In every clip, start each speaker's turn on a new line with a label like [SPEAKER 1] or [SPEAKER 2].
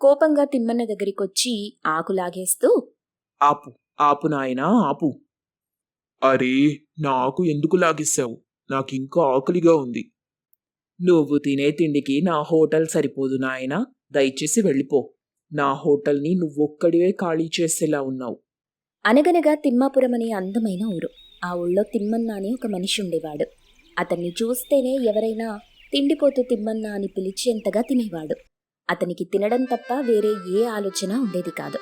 [SPEAKER 1] కోపంగా తిమ్మన్న దగ్గరికొచ్చి ఆకు లాగేస్తూ
[SPEAKER 2] ఆపు ఆపు నాయనా ఆపు. అరే నాకు ఎందుకు లాగేశావు? నాకింకా ఆకలిగా ఉంది. నువ్వు తినే తిండికి నా హోటల్ సరిపోదు నాయనా. దయచేసి వెళ్ళిపో. నా హోటల్ని నువ్వొక్కడివే ఖాళీ చేసేలా ఉన్నావు.
[SPEAKER 1] అనగనగా తిమ్మాపురం అనే అందమైన ఊరు. ఆ ఊళ్ళో తిమ్మన్న అని ఒక మనిషి ఉండేవాడు. అతన్ని చూస్తేనే ఎవరైనా తిండిపోతూ తిమ్మన్న అని పిలిచేంతగా తినేవాడు. అతనికి తినడం తప్ప వేరే ఏ ఆలోచన ఉండేది కాదు.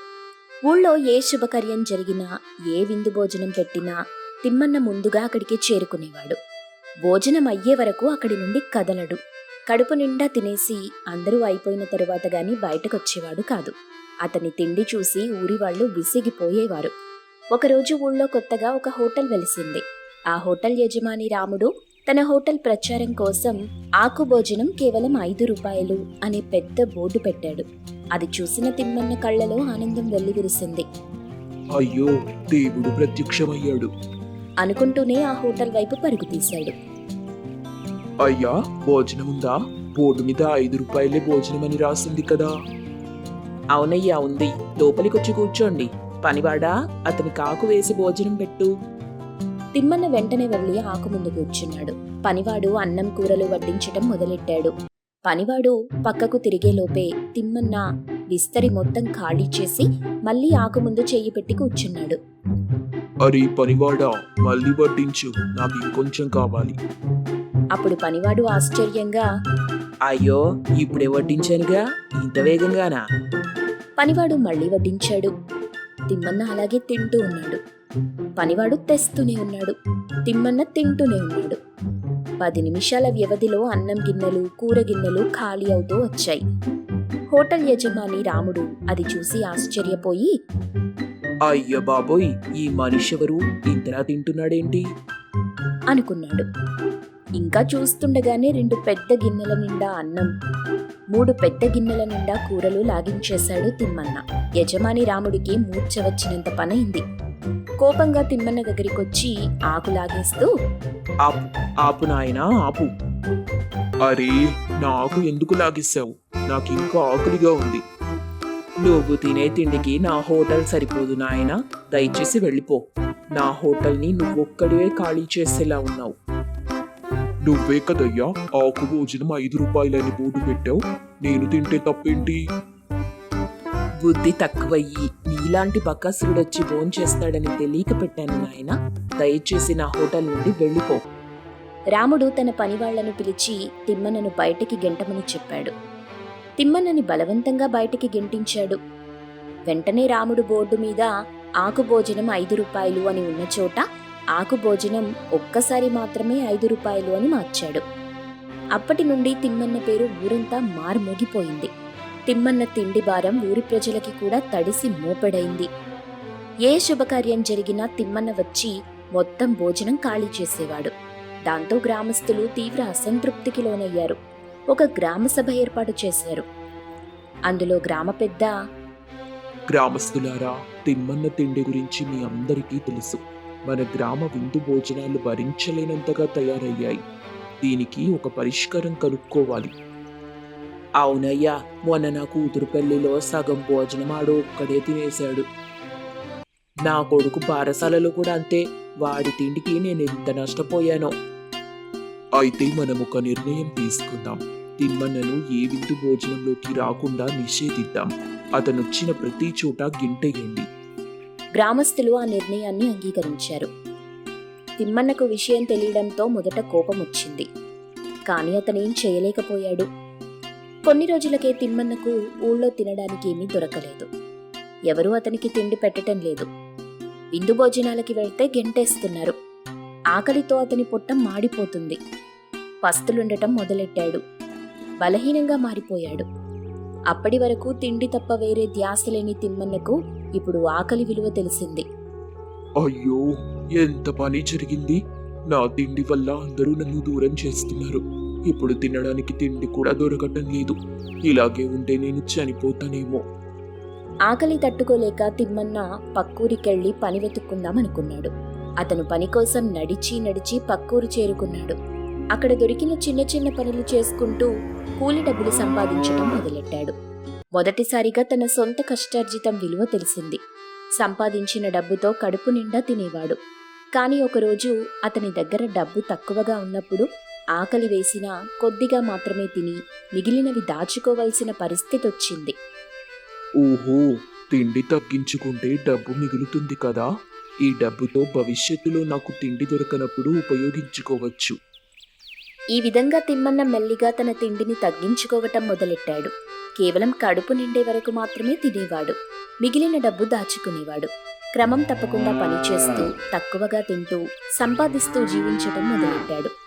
[SPEAKER 1] ఊళ్ళో ఏ శుభకార్యం జరిగినా ఏ విందు భోజనం పెట్టినా తిమ్మన్న ముందుగా అక్కడికి చేరుకునేవాడు. భోజనం అయ్యే వరకు అక్కడి నుండి కదలడు. కడుపు నిండా తినేసి అందరూ అయిపోయిన తరువాత గాని బయటకొచ్చేవాడు కాదు. అతని తిండి చూసి ఊరి వాళ్ళు విసిగిపోయేవారు. ఒకరోజు ఊళ్ళో కొత్తగా ఒక హోటల్ వెలిసింది. ఆ హోటల్ యజమాని రాముడు తన హోటల్ ప్రచారం కోసం ఆకు భోజనం కేవలం ఐదు రూపాయలు అనే పెద్ద బోర్డు పెట్టాడు. అది చూసిన తిమ్మన్న కళ్ళలో ఆనందం వెల్లివిరిసింది.
[SPEAKER 2] అయ్యో దేవుడు ప్రత్యక్షమయ్యాడు.
[SPEAKER 1] అనుకుంటూనే ఆ హోటల్ వైపు పరుగు తీశాడు.
[SPEAKER 2] అయ్యా భోజనముందా బోర్డు మీద ఐదు రూపాయలే భోజనమని రాసింది కదా. అవునయ్యా ఉంది. లోపలికొచ్చి కూర్చోండి. పనివాడా? అతని కాకు వేసి భోజనం పెట్టు.
[SPEAKER 1] తిమ్మన్న వెంటనే వెళ్ళి ఆకు ముందు కూర్చున్నాడు. పనివాడు అన్నం కూరలు వడ్డించటం మొదలెట్టాడు. పనివాడు పక్కకు తిరిగేలోపే తిమ్మన్న విస్తరి మొత్తం ఖాళీ చేసి మళ్ళీ ఆకు ముందు చెయ్యి పెట్టి కూర్చున్నాడు.
[SPEAKER 2] అరే పనివాడా మళ్ళీ వడ్డించు నాకు ఇంకొంచెం కావాలి.
[SPEAKER 1] అప్పుడు పనివాడు ఆశ్చర్యంగా
[SPEAKER 2] అయ్యో ఇప్పుడే వడ్డించానుగా ఇంత వేగంగానా?
[SPEAKER 1] పనివాడు మళ్ళీ వడ్డించాడు. తిమ్మన్న అలాగే తింటూ ఉన్నాడు. పనివాడు తెస్తూనే ఉన్నాడు. తిమ్మన్న తింటూనే ఉన్నాడు. పది నిమిషాల వ్యవధిలో అన్నం గిన్నెలు కూర గిన్నెలు ఖాళీ అవుతూ వచ్చాయి. హోటల్ యజమాని రాముడు అది చూసి ఆశ్చర్యపోయి
[SPEAKER 2] అయ్య బాబోయ్ ఈ మనిషి ఎవరు ఇంతలా తింటున్నాడేంటి?
[SPEAKER 1] అనుకున్నాడు. ఇంకా చూస్తుండగానే రెండు పెద్ద గిన్నెల నిండా అన్నం మూడు పెద్ద గిన్నెల నిండా కూరలు లాగించేశాడు తిమ్మన్న. యజమాని రాముడికి మూర్ఛ వచ్చినంత పనైంది. కోపంగా తిమ్మన్న దగ్గరికొచ్చి ఆకు లాగేస్తూ
[SPEAKER 2] ఆపు ఆపు నాయనా ఆపు. అరే నాకు ఎందుకు లాగేశావు? నాకు ఇంకా ఆకలిగా ఉంది. నువ్వు తినే తిండికి నా హోటల్ సరిపోదు నాయన. దయచేసి వెళ్ళిపో. నా హోటల్ని నువ్వొక్కడివే ఖాళీ చేసేలా ఉన్నావు. నువ్వే కదయ్యా ఆకు భోజనం ఐదు రూపాయలని బోర్డు పెట్టావు. నేను తింటే తప్పేంటి? బుద్ధి తక్కువయ్యి నీలాంటి బకాసురుడొచ్చి భోంచేస్తాడని తెలియక పెట్టాను నాయన. దయచేసి నా హోటల్ నుండి వెళ్ళిపో.
[SPEAKER 1] రాముడు తన పనివాళ్ళను పిలిచి తిమ్మన్నను బయటికి గెంటమని చెప్పాడు. తిమ్మన్నని బలవంతంగా బయటికి గెంటించాడు. వెంటనే రాముడు బోర్డు మీద ఆకు భోజనం ఐదు రూపాయలు అని ఉన్న చోట ఆకు భోజనం ఒక్కసారి మాత్రమే ఐదు రూపాయలు అని మార్చాడు. అప్పటి నుండి తిమ్మన్న పేరు ఊరంతా మారుమోగిపోయింది. తిమ్మన్న తిండి భారం ఊరి ప్రజలకి కూడా తడిసి మోపెడైంది. ఏ శుభకార్యం జరిగినా తిమ్మన్న వచ్చి మొత్తం భోజనం ఖాళీ చేసేవాడు. దాంతో గ్రామస్తులు తీవ్ర అసంతృప్తికి లోనయ్యారు ఒక గ్రామ సభ ఏర్పాటు చేశారు. అందులో గ్రామ పెద్ద
[SPEAKER 2] గ్రామస్తులారా తిమ్మన్న తిండి గురించి మీ అందరికీ తెలుసు. మన గ్రామ విందు భోజనాలు భరించలేనంతగా తయారయ్యాయి. దీనికి ఒక పరిష్కారం కనుక్కోవాలి. అవునయ్యా మొన్న నా కూతురు పెళ్ళిలో సగం భోజనం ఆడు ఒక్కడే తినేశాడు. నా కొడుకు పారసాలలో కూడా అంతే వాడి తిండికి నేను ఎంత నష్టపోయానో. అయితే మనం ఒక నిర్ణయం తీసుకుందాం. తిమ్మన్నను ఏ విందు భోజనంలోకి రాకుండా నిషేధిద్దాం. అతనొచ్చిన ప్రతి చోట గింటెయ్యండి.
[SPEAKER 1] గ్రామస్తులు ఆ నిర్ణయాన్ని అంగీకరించారు. తిమ్మన్నకు విషయం తెలియడంతో మొదట కోపం వచ్చింది కానీ అతనేం చేయలేకపోయాడు. కొన్ని రోజులకే తిమ్మన్నకు ఊళ్ళో తినడానికి ఏమీ దొరకలేదు. ఎవరూ అతనికి తిండి పెట్టడం లేదు. విందు భోజనాలకి వెళ్తే గెంటేస్తున్నారు. ఆకలితో అతని పొట్ట మాడిపోతుంది. పస్తులుండటం మొదలెట్టాడు. బలహీనంగా మారిపోయాడు. అప్పటి వరకు తిండి తప్ప వేరే ధ్యాస లేని తిమ్మన్నకు ఇప్పుడు ఆకలి విలువ తెలిసింది.
[SPEAKER 2] అయ్యో ఎంత పని జరిగింది? నా తిండి వల్ల అందరూ నన్ను దూరం చేస్తున్నారు. ఇప్పుడు తినడానికి తిండి కూడా దొరకటం లేదు. ఇలాగే ఉంటే నేను చనిపోతానేమో.
[SPEAKER 1] ఆకలి తట్టుకోలేక తిమ్మన్న పక్కూరికెళ్ళి పని వెతుక్కుందాం అనుకున్నాడు. అతను పని కోసం నడిచి నడిచి పక్కూరు చేరుకున్నాడు. అక్కడ దొరికిన చిన్న చిన్న పనులు చేసుకుంటూ కూలి డబ్బులు సంపాదించడం మొదలెట్టాడు. మొదటిసారిగా తన సొంత కష్టార్జితం విలువ తెలిసింది. సంపాదించిన డబ్బుతో కడుపు నిండా తినేవాడు. కానీ ఒకరోజు అతని దగ్గర డబ్బు తక్కువగా ఉన్నప్పుడు ఆకలి వేసినా కొద్దిగా మాత్రమే తిని మిగిలినవి దాచుకోవలసిన పరిస్థితి వచ్చింది
[SPEAKER 2] ఓహో తిండి తగ్గించుకుంటే డబ్బు మిగులుతుంది కదా. ఈ డబ్బుతో భవిష్యత్తులో నాకు తిండి దొరకనప్పుడు ఉపయోగించుకోవచ్చు.
[SPEAKER 1] ఈ విధంగా తిమ్మన్న మెల్లిగా తన తిండిని తగ్గించుకోవటం మొదలెట్టాడు. కేవలం కడుపు నిండే వరకు మాత్రమే తినేవాడు. మిగిలిన డబ్బు దాచుకునేవాడు. క్రమం తప్పకుండా పనిచేస్తూ తక్కువగా తింటూ సంపాదిస్తూ జీవించటం మొదలెట్టాడు.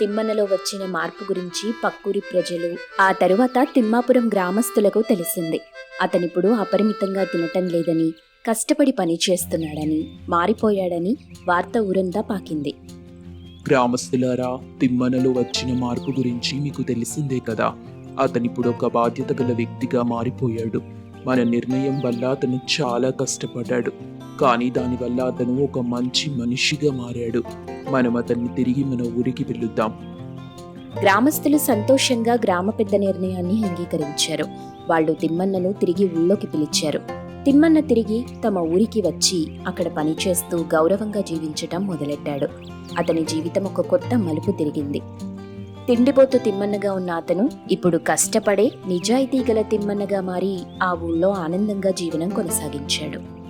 [SPEAKER 1] తిమ్మనలో వచ్చిన మార్పు గురించి పక్కూరి ప్రజలు ఆ తరువాత తిమ్మాపురం గ్రామస్తులకు తెలిసింది. అతనిప్పుడు అపరిమితంగా తినటం లేదని కష్టపడి పని చేస్తున్నాడని మారిపోయాడని వార్త ఊరంతా పాకింది.
[SPEAKER 2] గ్రామస్తులారా తిమ్మనలో వచ్చిన మార్పు గురించి మీకు తెలిసిందే కదా? అతనిప్పుడు ఒక బాధ్యత గల వ్యక్తిగా మారిపోయాడు. మన నిర్ణయం వల్ల అతను చాలా కష్టపడ్డాడు. కానీ దానివల్ల అతను ఒక మంచి మనిషిగా మారాడు. మనం అతన్ని తిరిగి మన ఊరికి పిలుద్దాం
[SPEAKER 1] గ్రామస్తులు సంతోషంగా గ్రామ పెద్ద నిర్ణయాన్ని అంగీకరించారు. వాళ్ళు తిమ్మన్నను తిరిగి ఊళ్ళోకి పిలిచారు. తిమ్మన్న తిరిగి తమ ఊరికి వచ్చి అక్కడ పనిచేస్తూ గౌరవంగా జీవించటం మొదలెట్టాడు. అతని జీవితం ఒక కొత్త మలుపు తిరిగింది. తిండిపోతూ తిమ్మన్నగా ఉన్న అతను ఇప్పుడు కష్టపడే నిజాయితీ గల తిమ్మన్నగా మారి ఆ ఊళ్ళో ఆనందంగా జీవనం కొనసాగించాడు.